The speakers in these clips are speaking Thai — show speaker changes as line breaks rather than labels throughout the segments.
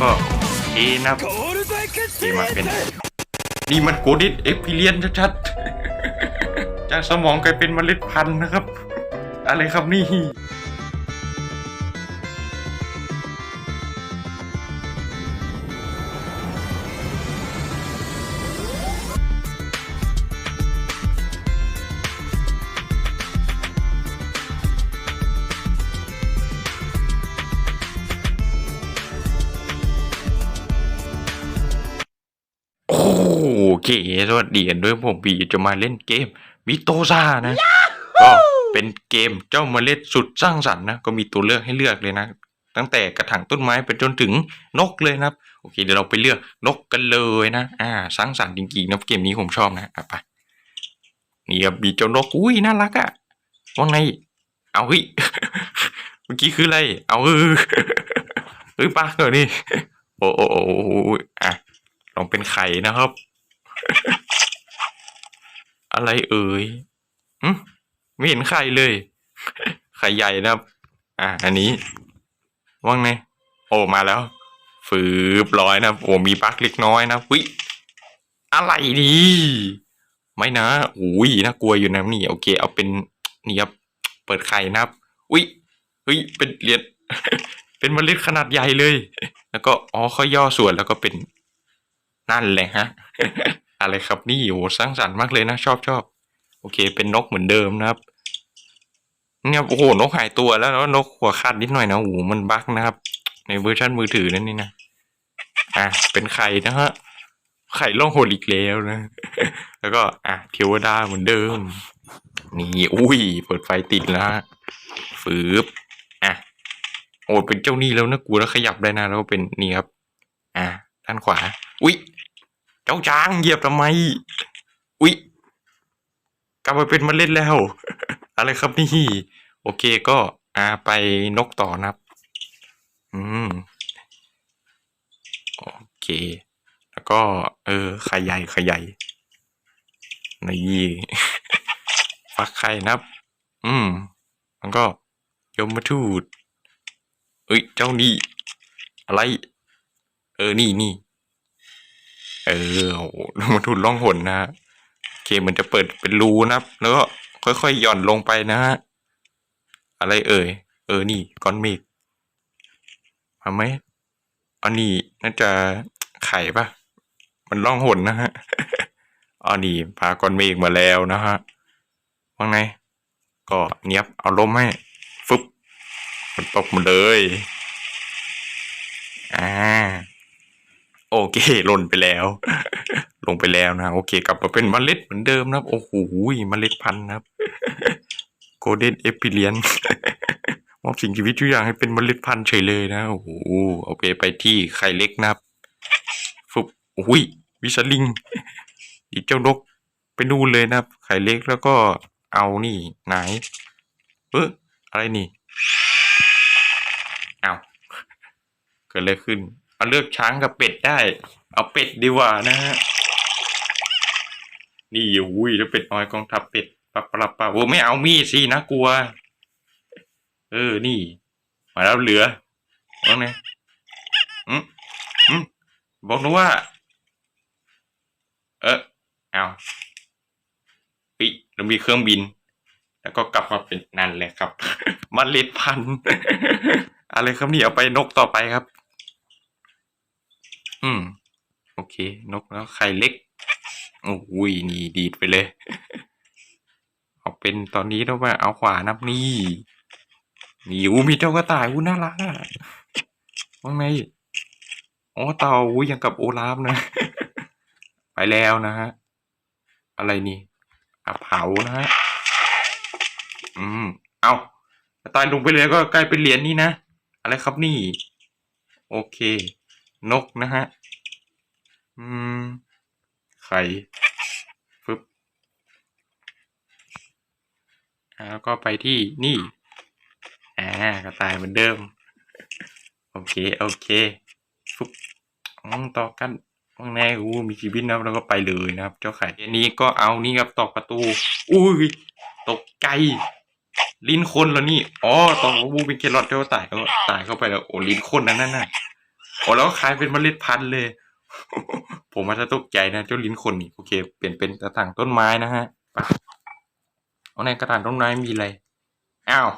ก็เอนะครับเอมาเป็นนี่มันโกดิสเอ็กพิเลียนชัดๆจากสมองกลายเป็นเมล็ดพันธุ์นะครับ อะไรครับนี่ เค สวัสดีกันด้วยผมบีจะมาเล่นเกมมิโตซ่านะ ก็เป็นเกมเจ้าเมล็ดสุดสร้างสรรค์นะ ก็มีตัวเลือกให้เลือกเลยนะ ตั้งแต่กระถางต้นไม้ไปจนถึงนกเลยนะครับ โอเค เดี๋ยวเราไปเลือกนกกันเลยนะ อ่า สร้างสรรค์จริงๆนะเกมนี้ผมชอบนะอะไป นี่ครับมีเจ้านก อุ้ย น่ารักอะว่าไง เอาเฮ้ย เมื่อกี้คืออะไร เอาเออเฮ้ยปากเหรอนี่ โอ้โอ้โอ้โอ้โอ้อะลองเป็นไข่นะครับ อะไรเอ่ยอืมไม่เห็นไข่เลย ไข่ใหญ่นะครับ อะ อันนี้ ว่างไงโอ้มาแล้วฝืบร้อยนะโอ้มีบั๊กเล็กน้อยนะวิอะไรดีไม่นะอุ้ยน่ากลัวอยู่นะนี่โอเค เอาเป็นนี่ครับเปิดไข่นะครับอุ้ยเฮ้ยเป็นเหรียญเป็นเมล็ดขนาดใหญ่เลย แล้วก็อ๋อค่อยย่อส่วนแล้วก็เป็นนั่นแหละฮะ อะไรครับนี่โอ้โหสร้างสรรค์มากเลยนะ ชอบชอบโอเค เป็นนกเหมือนเดิมนะครับ เนี่ยโอ้โหนกหายตัวแล้วแล้วนกหัวขาดนิดหน่อยนะโอ้โหมันบั๊กนะครับ ในเวอร์ชันมือถือนั่นนี่นะอะเป็นไข่นะฮะไข่ล่องหนอีกแล้วนะ แล้วก็อะเทวดาเหมือนเดิม นี่อุ้ยเปิดไฟติดแล้วฮะฟืบอะโอ้เป็นเจ้านี่แล้วนะกูแล้วขยับได้นะแล้วเป็นนี่ครับ อะด้านขวา อุ๊ย เจ้าช้างเหยียบทำไม อุ๊ยกลับมาเป็นมเมล็ดแล้ว อะไรครับนี่ โอเคก็อ่าไปนกต่อนะครับ อืม โอเค แล้วก็ เออไข่ใหญ่ไข่ใหญ่นี่ฟักไข่นะครับ อืมมันก็ยมมาทูดเอ้ย เจ้านี่ อะไร เออ นี่นี่ เออโอ้โหมาทุนล่องหนนะฮะเคมันจะเปิดเป็นรูนะครับ แล้วก็ค่อยๆหย่อนลงไปนะฮะอะไรเอ่ย เออนี่ก้อนเมฆมาไหมอันนี้น่าจะไข่ปะมันล่องหนนะฮะอันนี้พาก้อนเมฆมาแล้วนะฮะว่าไงก็เนียบเอาล้มให้ฟึบมันตกมาเลย อ่า โอเคหล่นไปแล้ว ลงไปแล้วนะ โอเค กลับมาเป็นเมล็ดเหมือนเดิมนะครับ โอ้โหเมล็ดพันธุ์นะครับโกลเด้นเอพิเลียนมอบสิ่งชีวิตทุกอย่างให้เป็นเมล็ดพันธุ์เฉยเลยนะ โอ้โหโอเค ไปที่ไข่เล็กนะครับฟุบโอ้ยวิชลิงอีกเจ้านกไปนู่นเลยนะครับ ไข่เล็กแล้วก็เอานี่ไหนเอออะไรนี่เอาเกิดอะไรขึ้น เอาเลือกช้างกับเป็ดได้ เอาเป็ดดีกว่านะฮะ นี่อุ้ยแล้วเป็ดน้อยกองทัพเป็ดปับปับปับโอ้ไม่เอามีดสินะกลัว เออ นี่ มาแล้วเหลือว่าไงอืมอืมบอกนูว่า เออเอาปิเรามีเครื่องบิน แล้วก็กลับมาเป็นนั่นแหละครับมเล็ดพันธุ์อะไรครับนี่เอาไปนกต่อไปครับ อืม โอเค นกแล้วไข่เล็กโอ้ยนี่ดีดไปเลย เอาเป็นตอนนี้แล้วว่าเอาขวานับนี่นี่อู้มีเจ้ากระต่ายอู้น่ารักอะว่าไงอ๋อเต่าอู้ยังกับโอลาฟนะ ไปแล้วนะฮะ อะไรนี่อะเผานะฮะ อืม เอาตายลงไปเลยก็กลายเป็นเหรียญนี่นะ อะไรครับนี่ โอเค นกนะฮะ อืม ไข่ฟึบแล้วก็ไปที่นี่อ่ากระต่ายเหมือนเดิม โอเค โอเคฟึบอืมต่อกันว่างแน่อู้มีชีวิตนะครับแล้วก็ไปเลยนะครับ เจ้าไข่อันนี้ก็เอานี่ครับตอกประตู อุ้ยตกใจลิ้นคนแล้วนี่ อ๋อตอกบูเป็นเครอทเจ้าตายก็ตายเข้าไปแล้ว โอ้ลิ้นคนนั้นน่ะ โอ้แล้วคล้ายเป็นเมล็ดพันธุ์เลย ผมอาจจะตกใจนะเจ้าลิ้นคนนี่โอเค เปลี่ยนเป็นกระถางต้นไม้นะฮะไปเอาในกระถางต้นไม้มีอะไรอ้าว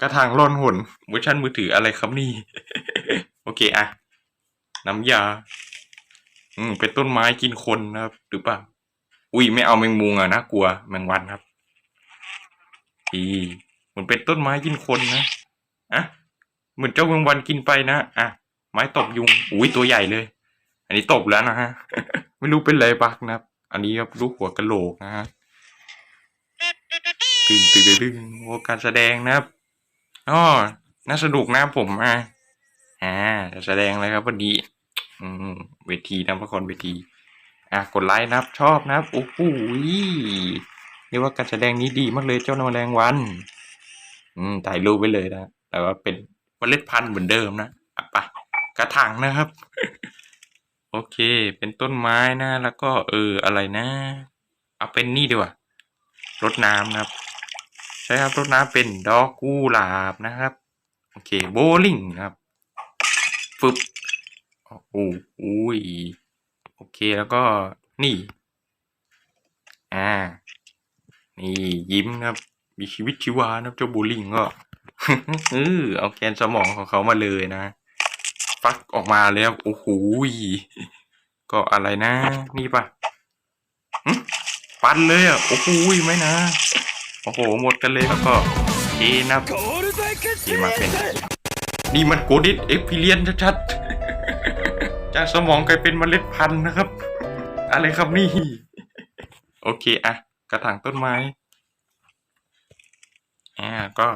กระถางร่อนหนเวอร์ชันมือถืออะไรครับนี่ โอเคอะน้ำยา อืม เป็นต้นไม้กินคนนะครับ หรือเปล่า อุ้ยไม่เอาแมงมุมอะนะกลัวแมงวันครับอีเหมือนเป็นต้นไม้กินคนนะอะเหมือนเจ้าแมงวันกินไปนะ อะ ไม้ตบยุงอุ้ยตัวใหญ่เลย อันนี้ตบแล้วนะฮะ ไม่รู้เป็นไรบักนะครับ อันนี้ครับลูกหัวกะโหลกนะฮะตึงตึงตึงโอ้การแสดงนะครับอ๋อน่าสนุกนะผมอะอ่าจะแสดงอะไรครับวันนี้อืมเวทีนะละครเวที อะกดไลค์นะครับ ชอบนะครับโอ้โหเรียกว่าการแสดงนี้ดีมากเลยเจ้าแมลงวัน อืมถ่ายรูปไว้เลยนะแต่ว่าเป็นเมล็ดพันธุ์เหมือนเดิมนะ กระถางนะครับ โอเค เป็นต้นไม้นะ แล้วก็เอออะไรนะ เอาเป็นนี่ดีกว่ารดน้ำนะครับ ใช่ครับรดน้ำเป็นดอกกุหลาบนะครับ โอเค โบลิ่งครับฟึบโอ้โหอุ้ยโอเคแล้วก็นี่ อ่า นี่ยิ้มครับ มีชีวิตชีวานะครับเจ้าบูลลิงก็เออเอาแกนสมองของเขามาเลยนะ ฟักออกมาแล้วโอ้โหก็อะไรนะ นี่ปะปันเลยอะ โอ้โหไม่นะ โอ้โห หมดกันเลยแล้วก็เทนะครับเทมาเป็น นี่มันโกดิสเอ็กพิเลียนชัดๆ จากสมองกลายเป็นเมล็ดพันธุ์นะครับ อะไรครับนี่ โอเคอะกระถางต้นไม้ อ่าก็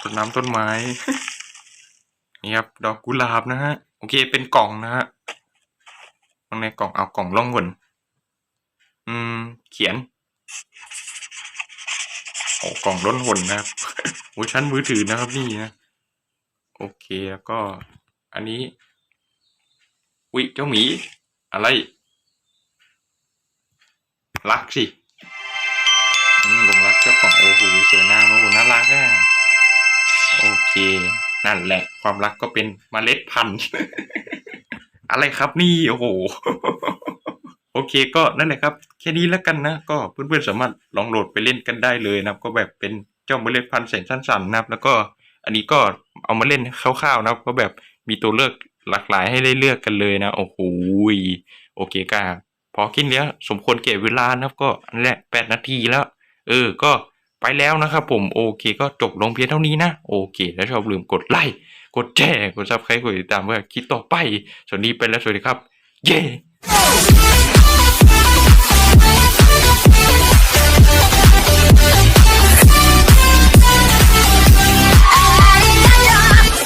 ต้นน้ำต้นไม้ นี่ครับดอกกุหลาบนะฮะโอเคเป็นกล่องนะฮะตรงในกล่องเอากล่องล่องหนอืม เขียนโอ้กล่องล้นหนนะครับเวอร์ชันมือถือนะครับนี่นะโอเคแล้วก็ อันนี้อุ๊ยเจ้าหมี อะไร รักสิอืมหลงรักเจ้าของโอ้โหสวยงามโอ้โหน่ารักอะโอเค นั่นแหละ ความรักก็เป็นเมล็ดพันธุ์อะไรครับนี่โอ้โหโอเคก็นั่นแหละครับ แค่นี้แล้วกันนะ ก็เพื่อนๆสามารถลองโหลดไปเล่นกันได้เลยนะครับ ก็แบบเป็นเจ้าเมล็ดพันธุ์แสนสั้นๆนะครับ แล้วก็อันนี้ก็เอามาเล่นคร่าวๆนะครับ ก็แบบมีตัวเลือกหลากหลายให้ได้เลือกกันเลยนะโอ้โหโอเคก็พอคิดเนี้ยสมควรเก็บเวลานะครับ ก็อันแหละแปดนาทีแล้ว เออ ก็ ไปแล้วนะครับผมโอเคก็จบลงเพียงเท่านี้นะโอเค แล้วชอบลืมกดไลค์กดแชร์กดซับสไครต์กดติดตามเพื่อคลิปต่อไปสวัสดีไปแล้วสวัสดีครับ เย้